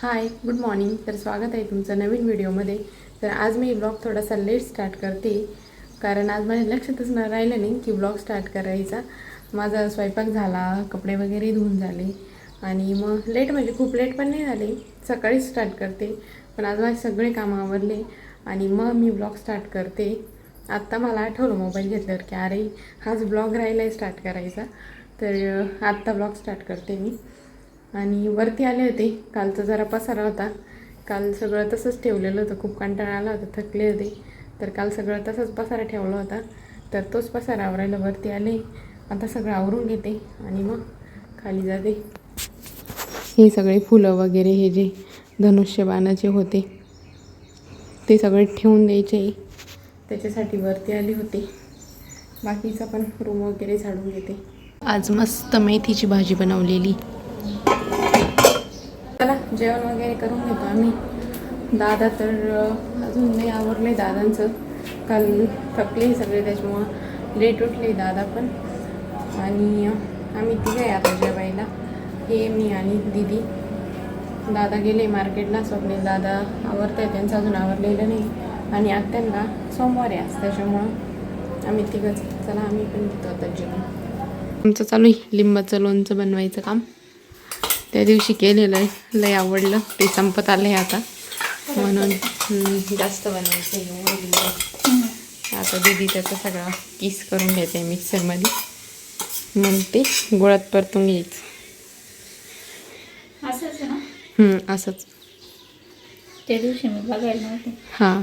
Hi good morning. तर स्वागत आहे तुमचं नवीन व्हिडिओमध्ये. तर आज मी ब्लॉग थोडासा लेट स्टार्ट करते. कारण आज माझ्या लक्षातच न राहिलं नाही की ब्लॉग स्टार्ट करायचा. माझा स्वयंपाक झाला कपडे वगैरे धुवून झाले. आणि मग लेट म्हणजे खूप लेट पण नाही झाले. सकाळीच स्टार्ट करते. पण आज माझे सगळे कामं आवरले. आणि मग मी ब्लॉग स्टार्ट करते. आत्ता मला आठवलं मोबाईल घेतल्यावर की अरे हाच ब्लॉग राहिला आहे स्टार्ट करायचा. तर आत्ता ब्लॉग स्टार्ट करते मी. आणि वरती आले होते. कालचा जरा पसारा होता. काल सगळं तसंच ठेवलेलं होतं. खूप कंटाळा आला होता थकले होते. तर काल सगळं तसंच पसारा ठेवला होता. तर तोच पसारा आवरायला वरती आले. आता सगळं आवरून घेते आणि मग खाली जाते. हे सगळे फुलं वगैरे हे जे धनुष्यबाणाचे होते ते सगळे ठेवून द्यायचे. त्याच्यासाठी वरती आले होते. बाकीचा पण रूम वगैरे झाडून घेते. आज मस्त मेथीची भाजी बनवलेली. जेवण वगैरे करून घेतो आम्ही. दादा तर अजून नाही आवरले दादांचं. काल थकले सगळे त्याच्यामुळं लेट उठले दादा पण. आणि आम्ही तिघे आहे आता जेवायला. हे मी आणि दिदी. दादा गेले मार्केटला स्वप्नील दादा आवरत आहे त्यांचं अजून आवरलेलं नाही. आणि आत्यांना सोमवारी आहे आज त्याच्यामुळं आम्ही तिघंच चला आम्ही पण घेतो आता जेवण आमचं चालू आहे लिंबाचं लोणचं बनवायचं काम. त्या दिवशी केलेलं आहे. लय आवडलं. ते संपत आलं आहे आता. म्हणून जास्त बनवायचं आहे. आता दीदी त्याचा सगळा किस करून घेते मिक्सरमध्ये. मग ते गोळात परतून घ्यायचं. असंच आहे ना? असंच. त्या दिवशी मी बघायला नव्हते. हां.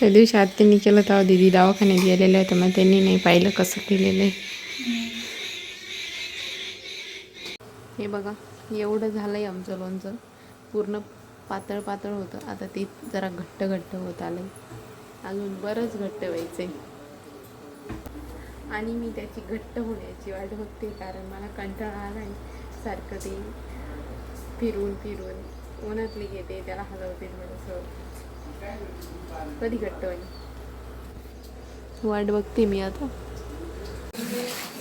त्या दिवशी आत्यांनी केलं तेव्हा दिदी दवाखान्यात गेलेलं होतं मग त्यांनी नाही पाहिलं कसं केलेलं आहे. हे बघा एवढं झालं आहे आमचं लोणचं. पूर्ण पातळ पातळ होतं. आता ते जरा घट्ट घट्ट होत आलं आहे अजून बरंच घट्ट व्हायचं आहे आणि मी त्याची घट्ट होण्याची वाट बघते कारण मला कंटाळा आला आहे सारखं ते फिरून फिरून उन्हातली घेते त्याला हलवते थोडंसं. कधी घट्ट होईल? वाट बघते मी आता.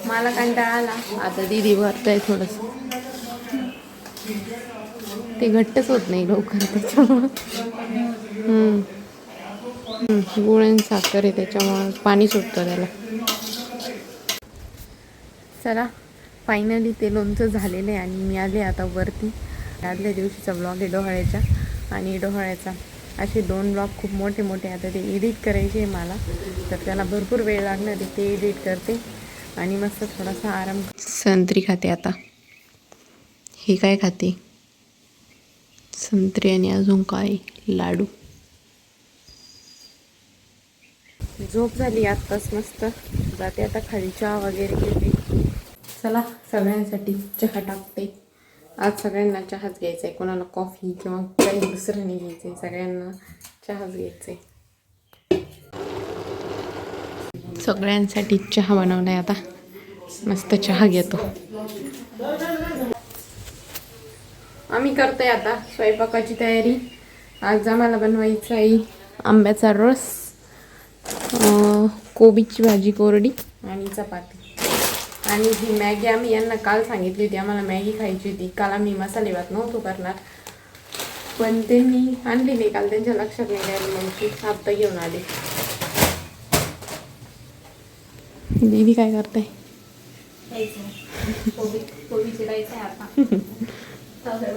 मला कंटाळा आला. आता दिदी भरतंय थोडंसं. ते घट्टच होत नाही लवकर त्याच्यामुळं. गुळ आणि साखर आहे त्याच्यामुळं पाणी सुटतं त्याला. चला फायनली ते लोणचं झालेलं आहे आणि मी आले आता वरती. आदल्या दिवशीचा ब्लॉग आहे डोहाळ्याचा आणि डोहाळ्याचा. असे दोन ब्लॉग खूप मोठे मोठे आता ते एडिट करायचे आहे मला. तर त्याला भरपूर वेळ लागणार आहे ते एडिट करते. आणि मस्त थोडासा आराम. संत्री खाते आता. हे काय खाते? संत्री आणि अजून काय लाडू झोप झाली आत्ताच मस्त. जाते आता खाली चहा वगैरे घेते चला सगळ्यांसाठी चहा टाकते. आज सगळ्यांना चहाच घ्यायचा आहे कोणाला कॉफी किंवा काही दुसरं नाही घ्यायचं आहे सगळ्यांना चहाच घ्यायचा आहे सगळ्यांसाठी चहा बनवला आहे आता. मस्त चहा घेतो. आम्ही करतोय आता स्वयंपाकाची तयारी. आज आम्हाला बनवायचं आहे आंब्याचा रस कोबीची भाजी कोरडी आणि चपाती. आणि ही मॅगी आम्ही यांना काल सांगितली होती आम्हाला मॅगी खायची होती. काल आम्ही मसाले भात नव्हतो करणार. पण ते मी आणली नाही काल त्यांच्या लक्षात नाही राहिली मग ती आत्ता घेऊन आले. दीदी काय करताय? कोबी कोबी चिरायचं आहे आता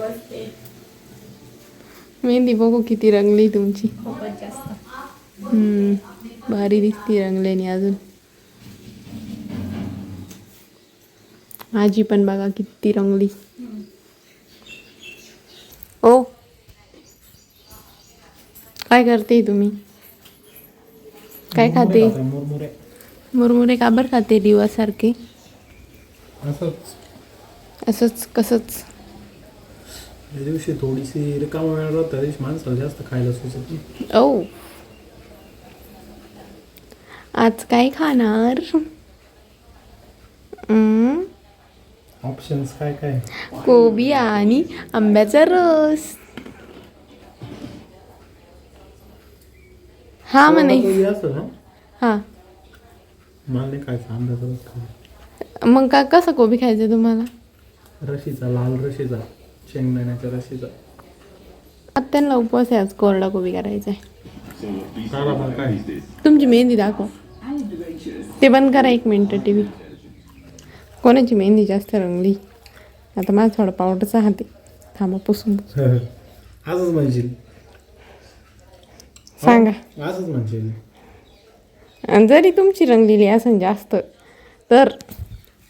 मेहंदी बघू किती रंगली तुमची. खूपच जास्त. हम्म, भारी दिसती रंगल्याने अजून. माझी पण बघा किती रंगली. ओ. काय करते तुम्ही? काय खाते? मुरमुरे मुरमुरे. का बरं खाते दिवासारखे असंच. असंच कसंच. त्या दिवशी थोडीशी रिकामा वेळ राहत माणसाला जास्त खायला सुचत नाही ओ आज काय खाणार? हम्म, ऑप्शन्स काय काय? कोबी आणि आंब्याचा रस. हा म्हणे. कोबी असं ना? हा. मला नाही खायचं आंब्याचा रस खायचा. मग का कसा कोबी खायचा तुम्हाला? रशीचा लाल रशीचा. शेंगदाण्याच्या रशीचा आत्यांना उपवास आहे आज कोरडा कोबी करायचा आहे तुमची मेहंदी दाखव. ते बंद करा एक मिनटं टी व्ही. कोणाची मेहंदी जास्त रंगली? आता माझा थोडा पावडरचा हात आहे. थांबा पुसून. असंच म्हणशील. सांगा. असंच म्हणशील. आणि जरी तुमची रंगलेली असेल जास्त तर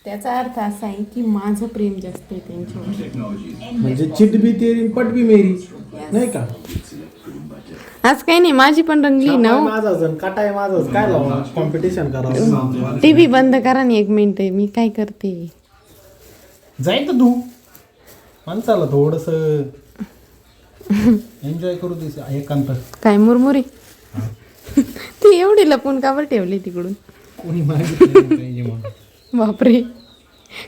त्याचा अर्थ असा आहे की माझं प्रेम जास्त आहे त्यांच्यावर. म्हणजे चिट बी तेरी पट बी मेरी. नाही का? आज काही नाही माझी पण रंगली ना हो. माझा जण काटाय काय लावा कॉम्पिटिशन करावं टी व्ही बंद करा ना एक मिनिट मी काय करते? जाईल तर तू. माणसाला थोडस एन्जॉय करू दिस एकांत. काय मुरमुरी? ती एवढी लपून कावर ठेवली तिकडून? कोणी पाहिजे म्हणून. बापरे.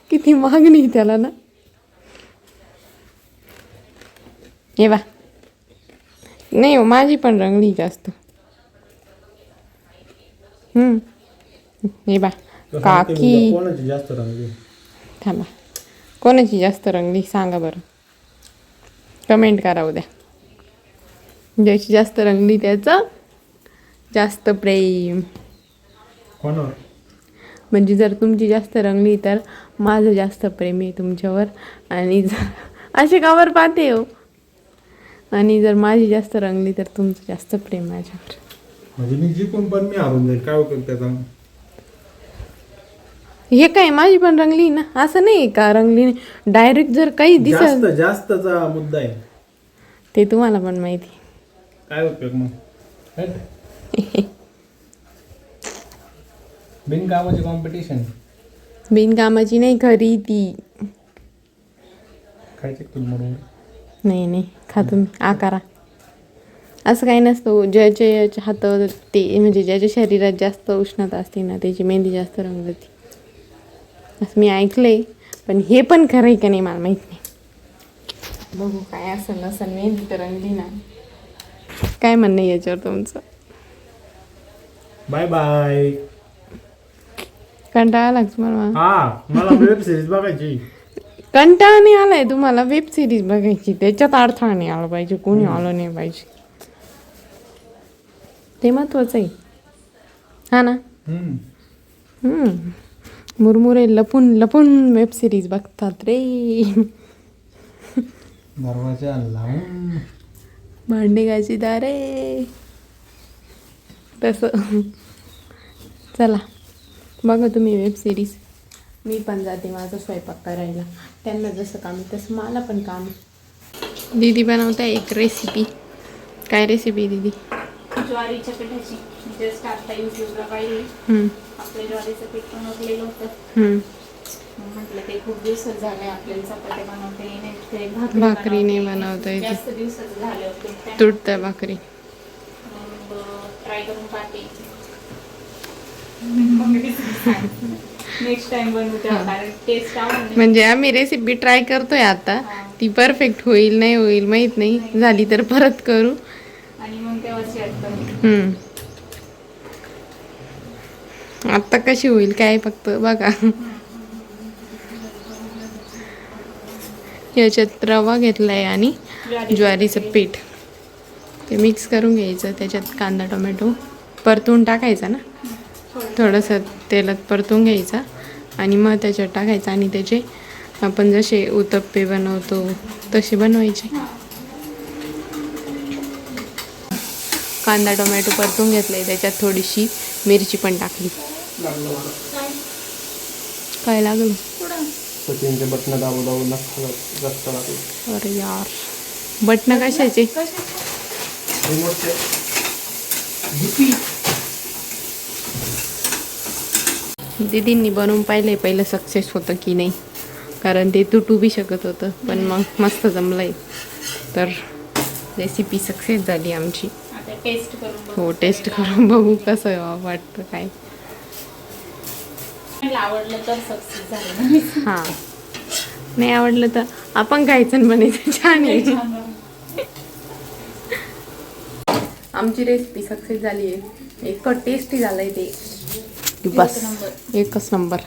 किती मागणी त्याला ना. हे बा. नाही हो माझी पण रंगली जास्त. हम्म. हे बा. काकी. कोणाची जास्त रंगली? थांबा. कोणाची जास्त रंगली सांगा बरं. कमेंट करा उद्या. ज्याची जास्त रंगली त्याचं जास्त प्रेम. कोणावर? म्हणजे जर तुमची जास्त रंगली तर माझं जास्त प्रेम आहे तुमच्यावर. आणि जर असे कावर पाहते हो. आणि जर माझी जास्त रंगली तर तुमचं जास्त प्रेम माझ्यावर. म्हणजे मी जिंकून पण मी हारून जाईल. काय उपयोग त्याचा? हे काय माझी पण रंगली ना? असं नाही का रंगली नाही? डायरेक्ट जर काही दिसत जास्त जास्तचा मुद्दा आहे. ते तुम्हाला पण माहिती. काय उपयोग मग? हट. बिनकामाची कॉम्पिटिशन बिनकामाची नाही खरी ती खायचे तुला म्हणून? नाही नाही. खा तुम्ही आकारा. असं काही नसतं. ज्याच्या याच्या हात ते म्हणजे ज्याच्या शरीरात जास्त उष्णता असते ना त्याची मेहंदी जास्त रंगती असं मी ऐकलंय पण हे पण खरं आहे का नाही मला माहीत नाही. बघू काय असं नसेल मेहंदी तर रंगली ना. काय म्हणणं याच्यावर तुमचं? बाय बाय कंटाळा आला का तुम्हाला हा मला वेब सिरीज बघायची. कंटाळा नाही आलाय तुम्हाला वेब सिरीज बघायची. त्याच्यात अडथळा नाही आला पाहिजे कोणी आलं नाही पाहिजे. ते महत्वाचं आहे. हा ना. हम्म. मुरमुरे लपून लपून वेब सिरीज बघतात रे. दरवाजा लावून. भांडे घायची दारे तसं. चला. बघा तुम्ही वेब सिरीज मी पण जाते माझा स्वयंपाक करायला. त्यांना जसं काम तसं मला पण काम दीदी बनवते एक रेसिपी काय रेसिपी दीदी? ज्वारीच्या पिठाची. जस्ट आता युट्यूबला पाहिजे आपल्या ज्वारीचं पीठ बनवलेलं होतं. म्हटलं ते खूप दिवसात झाले आपल्याला चपात्या बनवता येणे भाकरी नाही बनवता येते. जास्त दिवसात झाले तुटत्या भाकरी. ट्राय करून पाहते. नेक्स्ट टाइम बनवू तेव्हा कारण टेस्ट आवडली म्हणजे आम्ही रेसिपी ट्राय करतोय आता. ती परफेक्ट होईल नाही होईल माहीत नाही. झाली तर परत करू. आणि मग तेव्हा शेअर करू. हम्म. आता कशी होईल काय फक्त बघा. याच्यात रवा घेतलाय आणि ज्वारीचं पीठ. ते मिक्स करून घ्यायचं त्याच्यात कांदा टोमॅटो परतून टाकायचा ना? थोडंसं तेलात परतून घ्यायचा आणि मग त्याच्यात टाकायचं आणि त्याचे आपण जसे उत्तप्पे बनवतो तसे बनवायचे. कांदा टोमॅटो परतून घेतलाय त्याच्यात थोडीशी मिरची पण टाकली. काय लागलं? सचिनचे बटणं दाबू दाबू नका जास्त लागले. अरे यार. बटणं कशाचे? दीदींनी बनवून पाहिलंय पहिलं सक्सेस होतं की नाही. कारण ते तुटू बी शकत होतं पण मग मस्त जमलंय. तर रेसिपी सक्सेस झाली आमची. टेस्ट. हो टेस्ट करून बघू कसं वाटतं काय. आवडलं तर सक्सेस झालं हां. नाही आवडलं तर आपण खायचं म्हणायचं छान आहे. आमची रेसिपी सक्सेस झाली आहे. इतकं टेस्टी झालंय ते. की बस. एकच नंबर.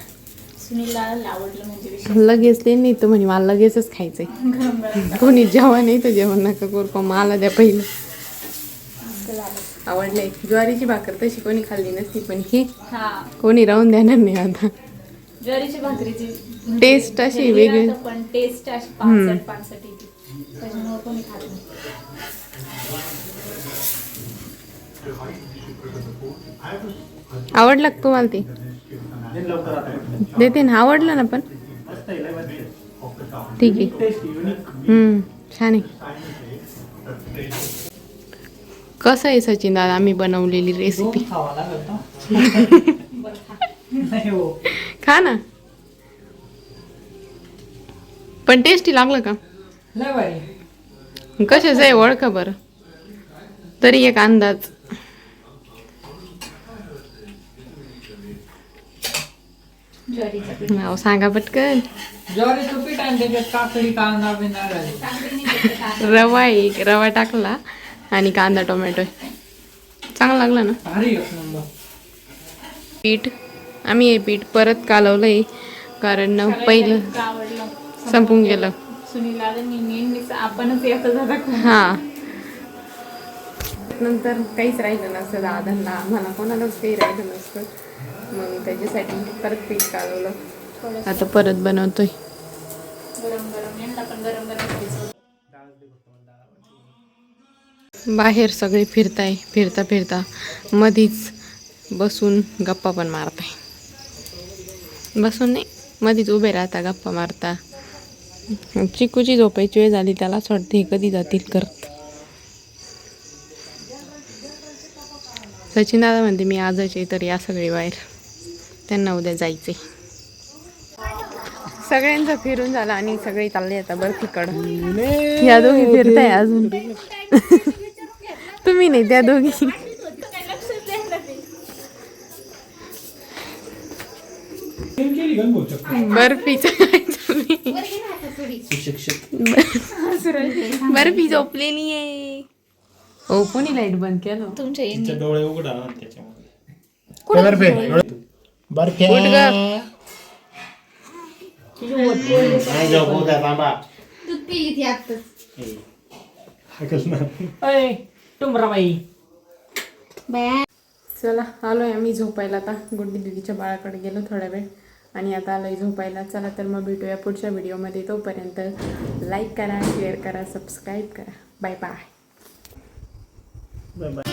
म्हणजे लगेच ते नाही तर म्हणे मला लगेचच खायचंय. कोणी जेवण नाही तर जेवण नका करू पण मला द्या पहिलं. आवडलंय. ज्वारीची भाकर तशी कोणी खाल्ली नसती पण ही हा. कोणी राहून देणार नाही आता. ज्वारीची भाकरीची Taste अशी healthy वेगळी. पण टेस्ट अशी पानसट पानसट येते. त्याच्यामुळे कोणी खात नाही. आवडलं का तुम्हाला ते. देते ना आवडलं ना पण. ठीक आहे. हम्म, छान आहे. कसं आहे सचिन दादा आम्ही बनवलेली रेसिपी खा ना. पण टेस्टी लागलं का? कशाचं आहे? ओळखा बरं. तरी एक अंदाज ज्वारीचं पीठ नाव सांगा पटकन. ज्वारीचं पीठ आणि त्याच्यात काकडी कांदा बिंदा? रवा. एक रवा टाकला आणि कांदा टोमॅटो. चांगला लागला ना? भारी एक नंबर. पीठ आम्ही हे पीठ परत कालवलं आहे कारण पहिलं संपून गेलं. आपणच हां. नंतर काहीच राहिलं नसतं दादांना. आम्हाला कोणालाच काही राहिलं नसतं. मग त्याच्यासाठी परत पीठ कालवलं थोडं आता परत बनवतोय. बाहेर सगळे फिरताय फिरता फिरता मधीच बसून गप्पा पण मारताय. बसून नाही मधीच उभे राहता गप्पा मारता. चिकूची झोपायची वेळ झाली त्याला असं वाटते हे कधी जातील करत. सचिन दादा म्हणते मी आजच आहे तर या सगळे बाहेर. त्यांना उद्या जायचे. सगळ्यांचं फिरून झालं आणि सगळे चालले आता बर्फीकडं या दोघी फिरताय अजून. तुम्ही नाही त्या दोघी. बर्फीचं? सुशिक्षित बर्फी झोपलेली आहे हो कोणी लाइट बंद केलं? तुमच्या डोळे उघडा त्याच्यामुळे बर्फी. उठ ग. दूध पिली ती आत्ताच. टुमराबाई. चला आलोय आम्ही झोपायला आता. गुड्डी दिदीच्या बाळाकडे गेलो थोडा वेळ. आणि आता आलोय झोपायला. चला तर मग भेटूया पुढच्या व्हिडिओमध्ये. तोपर्यंत लाईक करा शेअर करा सबस्क्राईब करा. Bye bye bye bye